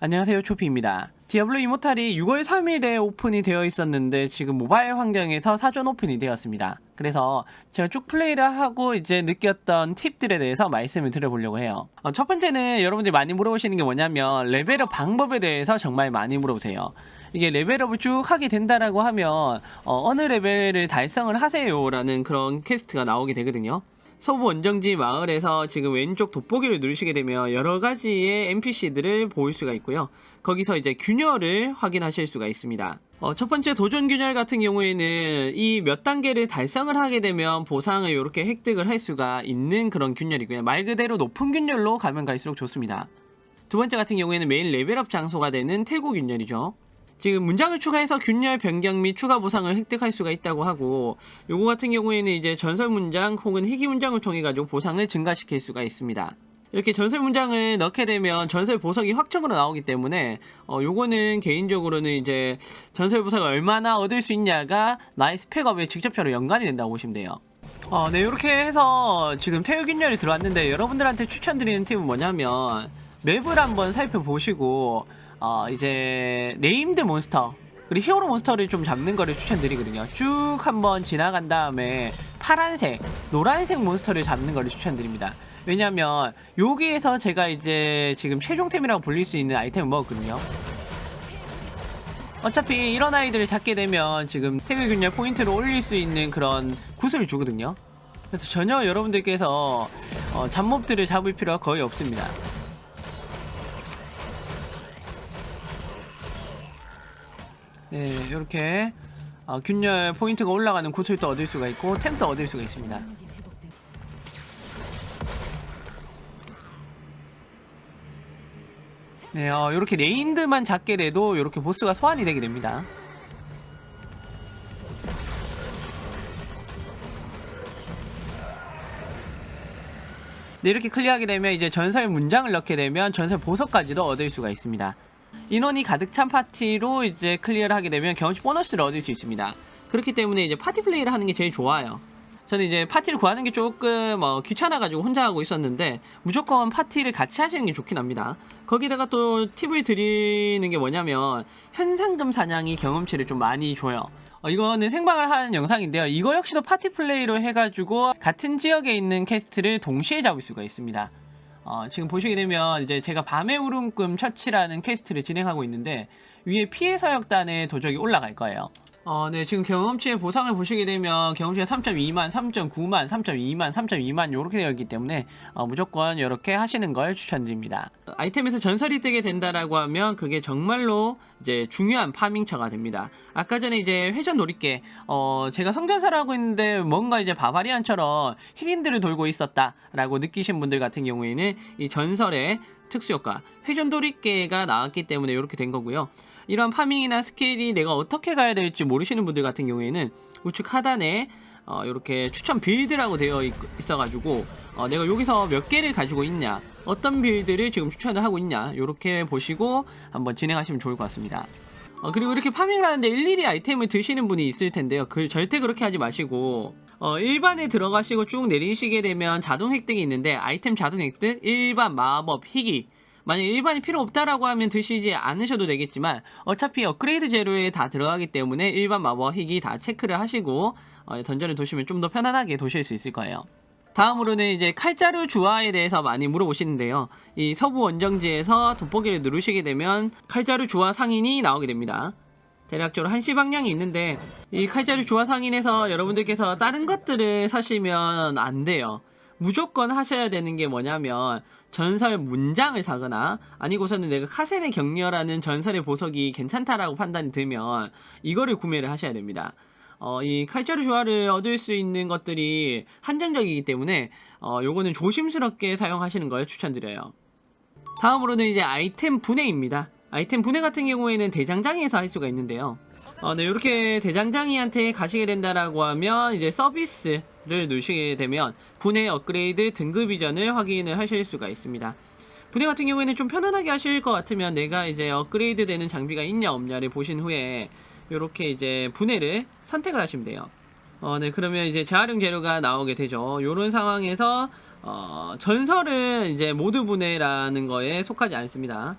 안녕하세요 초피입니다. 디아블로 이모탈이 6월 3일에 오픈이 되어 있었는데 지금 모바일 환경에서 사전 오픈이 되었습니다. 그래서 제가 쭉 플레이를 하고 이제 느꼈던 팁들에 대해서 말씀을 드려보려고 해요. 어, 첫 번째는 여러분들이 많이 물어보시는 게 뭐냐면 레벨업 방법에 대해서 정말 많이 물어보세요. 이게 레벨업을 쭉 하게 된다라고 하면 어, 느 레벨을 달성을 하세요라는 그런 퀘스트가 나오게 되거든요. 서부 원정지 마을에서 지금 왼쪽 돋보기를 누르시게 되면 여러 가지의 NPC들을 볼 수가 있고요. 거기서 이제 균열을 확인하실 수가 있습니다. 어, 첫 번째 도전 균열 같은 경우에는 이 몇 단계를 달성을 하게 되면 보상을 이렇게 획득을 할 수가 있는 그런 균열이고요. 말 그대로 높은 균열로 가면 갈수록 좋습니다. 두 번째 같은 경우에는 메인 레벨업 장소가 되는 태고 균열이죠. 지금 문장을 추가해서 균열 변경 및 추가 보상을 획득할 수가 있다고 하고 요거 같은 경우에는 이제 전설 문장 혹은 희귀 문장을 통해 가지고 보상을 증가시킬 수가 있습니다. 이렇게 전설 문장을 넣게 되면 전설 보석이 확정으로 나오기 때문에 어 요거는 개인적으로는 이제 전설 보석을 얼마나 얻을 수 있냐가 나의 스펙업에 직접적으로 연관이 된다고 보시면 돼요. 어, 네, 이렇게 해서 지금 태우균열이 들어왔는데 여러분들한테 추천드리는 팁은 뭐냐면 맵을 한번 살펴보시고 어, 이제 네임드 몬스터 그리고 히어로 몬스터를 좀 잡는 거를 추천드리거든요. 쭉 한번 지나간 다음에 파란색, 노란색 몬스터를 잡는 거를 추천드립니다. 왜냐면 여기에서 제가 이제 지금 최종템이라고 불릴 수 있는 아이템을 먹었거든요. 어차피 이런 아이들을 잡게 되면 지금 태그 균열 포인트를 올릴 수 있는 그런 구슬을 주거든요. 그래서 전혀 여러분들께서 어, 잡몹들을 잡을 필요가 거의 없습니다. 네, 이렇게 어, 균열 포인트가 올라가는 구슬도 얻을 수가 있고 템도 얻을 수가 있습니다. 네, 어, 이렇게 네인드만 잡게 돼도 이렇게 보스가 소환이 되게 됩니다. 네, 이렇게 클리어하게 되면 이제 전설 문장을 넣게 되면 전설 보석까지도 얻을 수가 있습니다. 인원이 가득 찬 파티로 이제 클리어를 하게 되면 경험치 보너스를 얻을 수 있습니다. 그렇기 때문에 이제 파티 플레이를 하는 게 제일 좋아요. 저는 이제 파티를 구하는 게 조금 어, 귀찮아가지고 혼자 하고 있었는데 무조건 파티를 같이 하시는 게 좋긴 합니다. 거기다가 또 팁을 드리는 게 뭐냐면 현상금 사냥이 경험치를 좀 많이 줘요. 어, 이거는 생방을 하는 영상인데요. 이거 역시도 파티 플레이로 해가지고 같은 지역에 있는 캐스트를 동시에 잡을 수가 있습니다. 어, 지금 보시게 되면 이제 제가 밤의 울음꿈 처치라는 퀘스트를 진행하고 있는데 위에 피해 사역단의 도적이 올라갈 거예요. 어, 네, 지금 경험치의 보상을 보시게 되면 경험치가 3.2만, 3.9만, 3.2만, 3.2만 이렇게 되어 있기 때문에 어, 무조건 이렇게 하시는 걸 추천드립니다. 아이템에서 전설이 뜨게 된다라고 하면 그게 정말로 이제 중요한 파밍처가 됩니다. 아까 전에 이제 회전 놀이개, 어, 제가 성전사를 하고 있는데 뭔가 이제 바바리안처럼 힐인들을 돌고 있었다라고 느끼신 분들 같은 경우에는 이 전설의 특수효과 회전 돌이개가 나왔기 때문에 이렇게 된 거고요. 이런 파밍이나 스케일이 내가 어떻게 가야 될지 모르시는 분들 같은 경우에는 우측 하단에 어, 이렇게 추천 빌드라고 되어 있, 어가지고 어, 내가 여기서 몇 개를 가지고 있냐 어떤 빌드를 지금 추천을 하고 있냐 이렇게 보시고 한번 진행하시면 좋을 것 같습니다. 어, 그리고 이렇게 파밍을 하는데 일일이 아이템을 드시는 분이 있을 텐데요. 그 절대 그렇게 하지 마시고 어, 일반에 들어가시고 쭉 내리시게 되면 자동 획득이 있는데 아이템 자동 획득, 일반 마법, 희귀 만약 일반이 필요 없다라고 하면 드시지 않으셔도 되겠지만 어차피 업그레이드 재료에 다 들어가기 때문에 일반 마법 희귀 다 체크를 하시고 어, 던전을 도시면 좀 더 편안하게 도실 수 있을 거예요. 다음으로는 이제 칼자루 주화에 대해서 많이 물어보시는데요. 이 서부 원정지에서 돋보기를 누르시게 되면 칼자루 주화 상인이 나오게 됩니다. 대략적으로 한시 방향이 있는데 이 칼자루 주화 상인에서 여러분들께서 다른 것들을 사시면 안 돼요. 무조건 하셔야 되는 게 뭐냐면 전설 문장을 사거나 아니고서는 내가 카센의 격려라는 전설의 보석이 괜찮다라고 판단이 들면 이거를 구매를 하셔야 됩니다. 어, 이 칼자루 조화를 얻을 수 있는 것들이 한정적이기 때문에 어, 요거는 조심스럽게 사용하시는 걸 추천드려요. 다음으로는 이제 아이템 분해입니다. 아이템 분해 같은 경우에는 대장장이에서 할 수가 있는데요. 어, 네, 이렇게 대장장이한테 가시게 된다라고 하면 이제 서비스를 누르시게 되면 분해 업그레이드 등급 이전을 확인을 하실 수가 있습니다. 분해 같은 경우에는 좀 편안하게 하실 것 같으면 내가 이제 업그레이드 되는 장비가 있냐 없냐를 보신 후에 이렇게 이제 분해를 선택을 하시면 돼요. 어, 네, 그러면 이제 재활용 재료가 나오게 되죠. 이런 상황에서 어, 전설은 이제 모드 분해라는 거에 속하지 않습니다.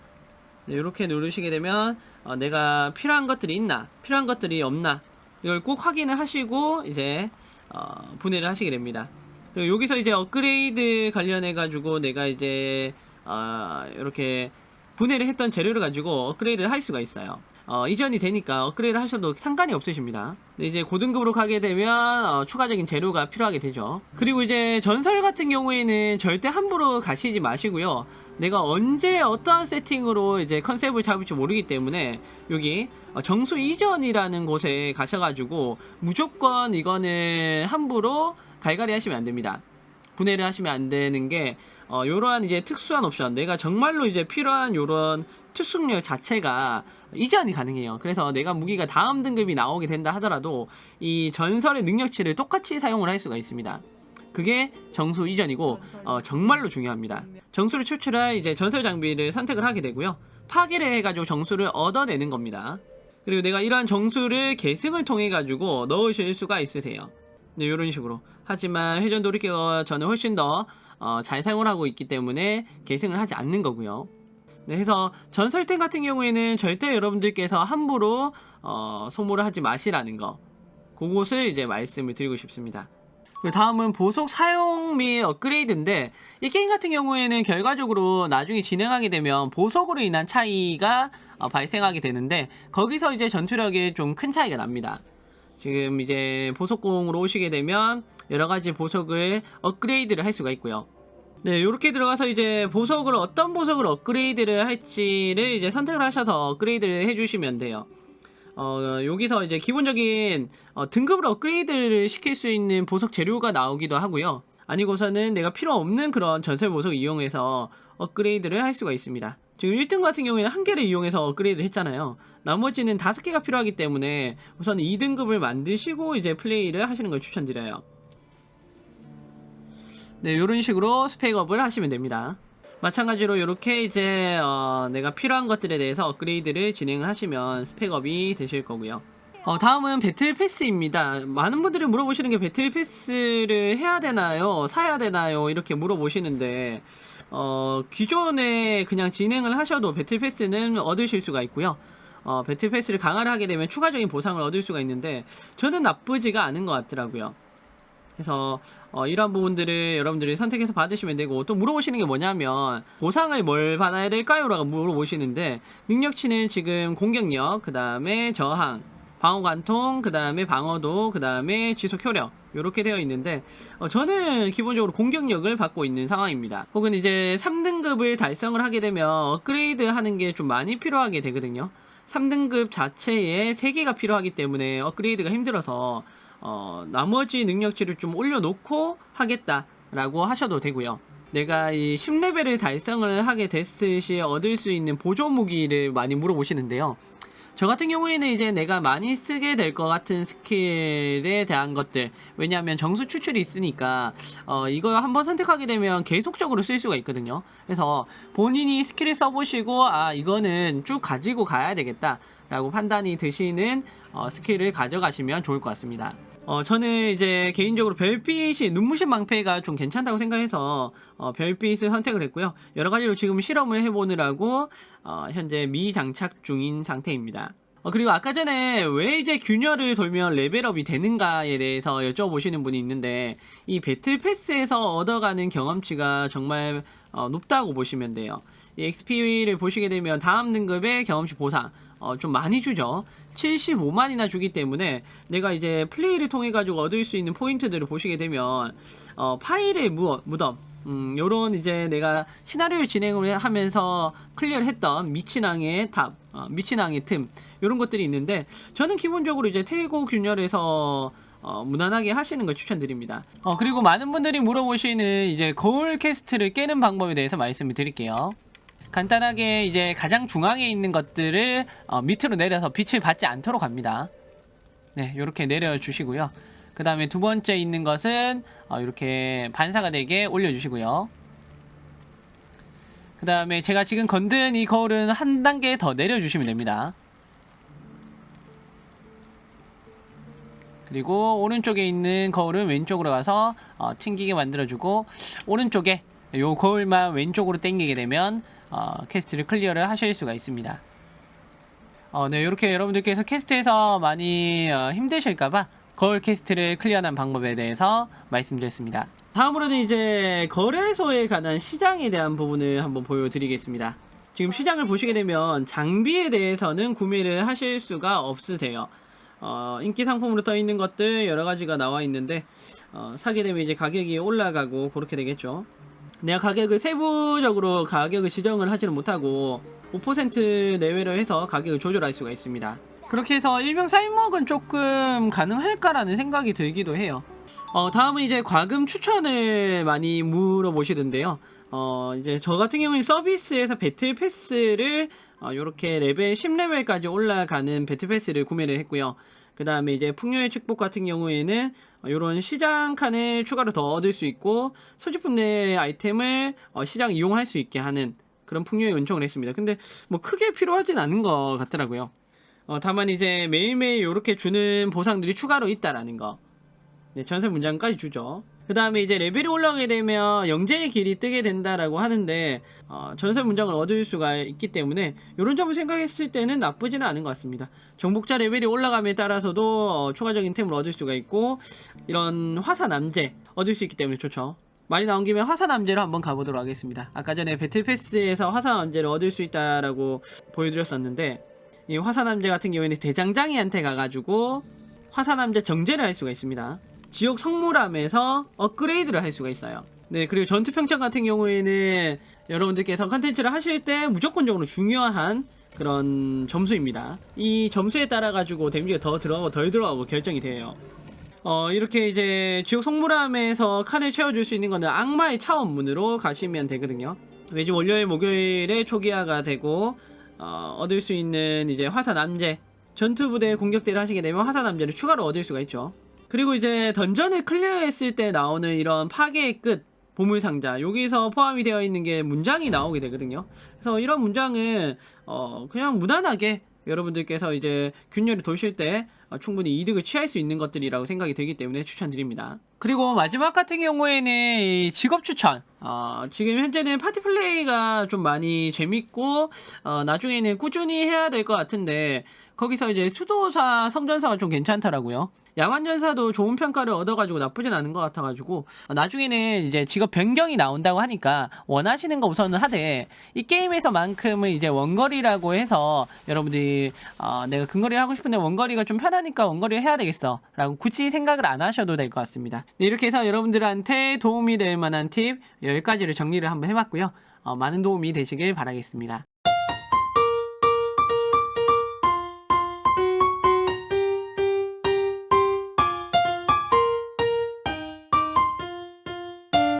네, 이렇게 누르시게 되면 어, 내가 필요한 것들이 있나 필요한 것들이 없나 이걸 꼭 확인을 하시고 이제 어, 분해를 하시게 됩니다. 그리고 여기서 이제 업그레이드 관련해 가지고 내가 이제 어, 이렇게 분해를 했던 재료를 가지고 업그레이드를 할 수가 있어요. 어, 이전이 되니까 업그레이드 하셔도 상관이 없으십니다. 이제 고등급으로 가게 되면 어, 추가적인 재료가 필요하게 되죠. 그리고 이제 전설 같은 경우에는 절대 함부로 가시지 마시고요. 내가 언제 어떠한 세팅으로 이제 컨셉을 잡을지 모르기 때문에 여기 어, 정수 이전이라는 곳에 가셔가지고 무조건 이거는 함부로 갈갈이 하시면 안 됩니다. 분해를 하시면 안 되는 게 어, 요러한 이제 특수한 옵션 내가 정말로 이제 필요한 요런 특수력 자체가 이전이 가능해요. 그래서 내가 무기가 다음 등급이 나오게 된다 하더라도 이 전설의 능력치를 똑같이 사용을 할 수가 있습니다. 그게 정수 이전이고 어, 정말로 중요합니다. 정수를 추출할 이제 전설 장비를 선택을 하게 되고요. 파괴를 해가지고 정수를 얻어내는 겁니다. 그리고 내가 이러한 정수를 계승을 통해 가지고 넣으실 수가 있으세요. 네, 이런 식으로. 하지만 회전 돌이켜가 저는 훨씬 더 어, 잘 사용을 하고 있기 때문에 계승을 하지 않는 거고요. 네, 해서 전설템 같은 경우에는 절대 여러분들께서 함부로 어, 소모를 하지 마시라는 거. 그것을 이제 말씀을 드리고 싶습니다. 다음은 보석 사용 및 업그레이드인데 이 게임 같은 경우에는 결과적으로 나중에 진행하게 되면 보석으로 인한 차이가 어, 발생하게 되는데 거기서 이제 전투력에 좀 큰 차이가 납니다. 지금 이제 보석공으로 오시게 되면 여러 가지 보석을 업그레이드를 할 수가 있고요. 네, 이렇게 들어가서 이제 보석을 어떤 보석을 업그레이드를 할지를 이제 선택을 하셔서 업그레이드를 해주시면 돼요. 어, 여기서 이제 기본적인 어, 등급을 업그레이드를 시킬 수 있는 보석 재료가 나오기도 하고요. 아니고서는 내가 필요 없는 그런 전설 보석을 이용해서 업그레이드를 할 수가 있습니다. 지금 1등 같은 경우에는 한 개를 이용해서 업그레이드를 했잖아요. 나머지는 다섯 개가 필요하기 때문에 우선 2등급을 만드시고 이제 플레이를 하시는 걸 추천드려요. 네, 이런 식으로 스펙업을 하시면 됩니다. 마찬가지로 이렇게 이제 어, 내가 필요한 것들에 대해서 업그레이드를 진행을 하시면 스펙업이 되실 거고요. 어, 다음은 배틀 패스입니다. 많은 분들이 물어보시는 게 배틀 패스를 해야 되나요? 사야 되나요? 이렇게 물어보시는데 어, 기존에 그냥 진행을 하셔도 배틀 패스는 얻으실 수가 있고요. 어, 배틀 패스를 강화를 하게 되면 추가적인 보상을 얻을 수가 있는데 저는 나쁘지가 않은 것 같더라고요. 그래서 어, 이러한 부분들을 여러분들이 선택해서 받으시면 되고 또 물어보시는 게 뭐냐면 보상을 뭘 받아야 될까요? 라고 물어보시는데 능력치는 지금 공격력 그 다음에 저항 방어 관통 그 다음에 방어도 그 다음에 지속 효력 이렇게 되어 있는데 어, 저는 기본적으로 공격력을 받고 있는 상황입니다 혹은 이제 3등급을 달성을 하게 되면 업그레이드 하는 게 좀 많이 필요하게 되거든요 3등급 자체에 3개가 필요하기 때문에 업그레이드가 힘들어서 어, 나머지 능력치를 좀 올려놓고 하겠다라고 하셔도 되고요. 내가 이 10레벨을 달성을 하게 됐을 시에 얻을 수 있는 보조 무기를 많이 물어보시는데요. 저 같은 경우에는 이제 내가 많이 쓰게 될 것 같은 스킬에 대한 것들 왜냐하면 정수 추출이 있으니까 어, 이걸 한번 선택하게 되면 계속적으로 쓸 수가 있거든요 그래서 본인이 스킬을 써보시고 아 이거는 쭉 가지고 가야 되겠다 라고 판단이 드시는 어, 스킬을 가져가시면 좋을 것 같습니다 어, 저는 이제 개인적으로 별빛이 눈부신 망패가 좀 괜찮다고 생각해서 어, 별빛을 선택을 했고요. 여러 가지로 지금 실험을 해보느라고 어, 현재 미장착 중인 상태입니다. 어, 그리고 아까 전에 왜 이제 균열을 돌면 레벨업이 되는가에 대해서 여쭤보시는 분이 있는데 이 배틀 패스에서 얻어가는 경험치가 정말 어, 높다고 보시면 돼요. 이 XP를 보시게 되면 다음 등급의 경험치 보상 어, 좀 많이 주죠. 75만이나 주기 때문에 내가 이제 플레이를 통해 가지고 얻을 수 있는 포인트들을 보시게 되면 어, 파일의 무, 무덤 음, 요런 이제 내가 시나리오를 진행을 하면서 클리어를 했던 미친왕의 탑, 어, 미친왕의 틈 요런 것들이 있는데 저는 기본적으로 이제 태고 균열에서 어, 무난하게 하시는 걸 추천드립니다. 어, 그리고 많은 분들이 물어보시는 이제 거울 캐스트를 깨는 방법에 대해서 말씀을 드릴게요. 간단하게 이제 가장 중앙에 있는 것들을 어, 밑으로 내려서 빛을 받지 않도록 합니다. 네, 이렇게 내려주시고요. 그 다음에 두 번째 있는 것은 어, 이렇게 반사가 되게 올려주시고요. 그 다음에 제가 지금 건든 이 거울은 한 단계 더 내려주시면 됩니다. 그리고 오른쪽에 있는 거울은 왼쪽으로 가서 어, 튕기게 만들어주고 오른쪽에 요 거울만 왼쪽으로 당기게 되면 어, 퀘스트를 클리어를 하실 수가 있습니다. 어, 네, 이렇게 여러분들께서 퀘스트에서 많이 어, 힘드실까봐 거울 퀘스트를 클리어하는 방법에 대해서 말씀드렸습니다. 다음으로는 이제 거래소에 관한 시장에 대한 부분을 한번 보여드리겠습니다. 지금 시장을 보시게 되면 장비에 대해서는 구매를 하실 수가 없으세요. 어, 인기 상품으로 떠 있는 것들 여러 가지가 나와 있는데 어, 사게 되면 이제 가격이 올라가고 그렇게 되겠죠. 내가 가격을 세부적으로 가격을 지정을 하지는 못하고 5% 내외로 해서 가격을 조절할 수가 있습니다. 그렇게 해서 일명 쌀먹은 조금 가능할까라는 생각이 들기도 해요. 어, 다음은 이제 과금 추천을 많이 물어보시던데요. 어, 이제 저 같은 경우는 서비스에서 배틀 패스를 어, 요렇게 레벨 10레벨까지 올라가는 배틀 패스를 구매를 했고요. 그 다음에 이제 풍요의 축복 같은 경우에는 이런 시장 칸을 추가로 더 얻을 수 있고 소지품 내 아이템을 어, 시장 이용할 수 있게 하는 그런 풍요의 은총을 했습니다. 근데 뭐 크게 필요하진 않은 것 같더라고요. 어, 다만 이제 매일매일 이렇게 주는 보상들이 추가로 있다라는 거. 네, 전세 문장까지 주죠. 그 다음에 이제 레벨이 올라가게 되면 영재의 길이 뜨게 된다라고 하는데 어, 전세 문장을 얻을 수가 있기 때문에 이런 점을 생각했을 때는 나쁘지는 않은 것 같습니다. 정복자 레벨이 올라감에 따라서도 어, 추가적인 템을 얻을 수가 있고 이런 화사 남재 얻을 수 있기 때문에 좋죠. 많이 나온 김에 화사 남재로 한번 가보도록 하겠습니다. 아까 전에 배틀 패스에서 화사 남재를 얻을 수 있다라고 보여드렸었는데 이 화사 남재 같은 경우에는 대장장이한테 가가지고 화사 남재 정제를 할 수가 있습니다. 지옥 성물함에서 업그레이드를 할 수가 있어요. 네, 그리고 전투 평창 같은 경우에는 여러분들께서 컨텐츠를 하실 때 무조건적으로 중요한 그런 점수입니다. 이 점수에 따라 가지고 데미지가 더 들어가고 덜 들어가고 결정이 돼요. 어, 이렇게 이제 지옥 성물함에서 칸을 채워줄 수 있는 거는 악마의 차원문으로 가시면 되거든요. 매주 월요일, 목요일에 초기화가 되고 어, 얻을 수 있는 이제 화사 남재 전투 부대 공격대를 하시게 되면 화사 남재를 추가로 얻을 수가 있죠. 그리고 이제 던전을 클리어했을 때 나오는 이런 파괴의 끝 보물 상자 여기서 포함이 되어 있는 게 문장이 나오게 되거든요. 그래서 이런 문장은 어 그냥 무난하게 여러분들께서 이제 균열을 도실 때 어, 충분히 이득을 취할 수 있는 것들이라고 생각이 되기 때문에 추천드립니다. 그리고 마지막 같은 경우에는 이 직업 추천. 어, 지금 현재는 파티 플레이가 좀 많이 재밌고 어, 나중에는 꾸준히 해야 될 것 같은데 거기서 이제 수도사 성전사가 좀 괜찮더라고요. 야만전사도 좋은 평가를 얻어가지고 나쁘진 않은 것 같아가지고 어, 나중에는 이제 직업 변경이 나온다고 하니까 원하시는 거 우선은 하되 이 게임에서만큼은 이제 원거리라고 해서 여러분들이 어, 내가 근거리를 하고 싶은데 원거리가 좀 편하니까 원거리 해야 되겠어 라고 굳이 생각을 안 하셔도 될 것 같습니다. 네, 이렇게 해서 여러분들한테 도움이 될 만한 팁 10가지를 정리를 한번 해봤고요. 어, 많은 도움이 되시길 바라겠습니다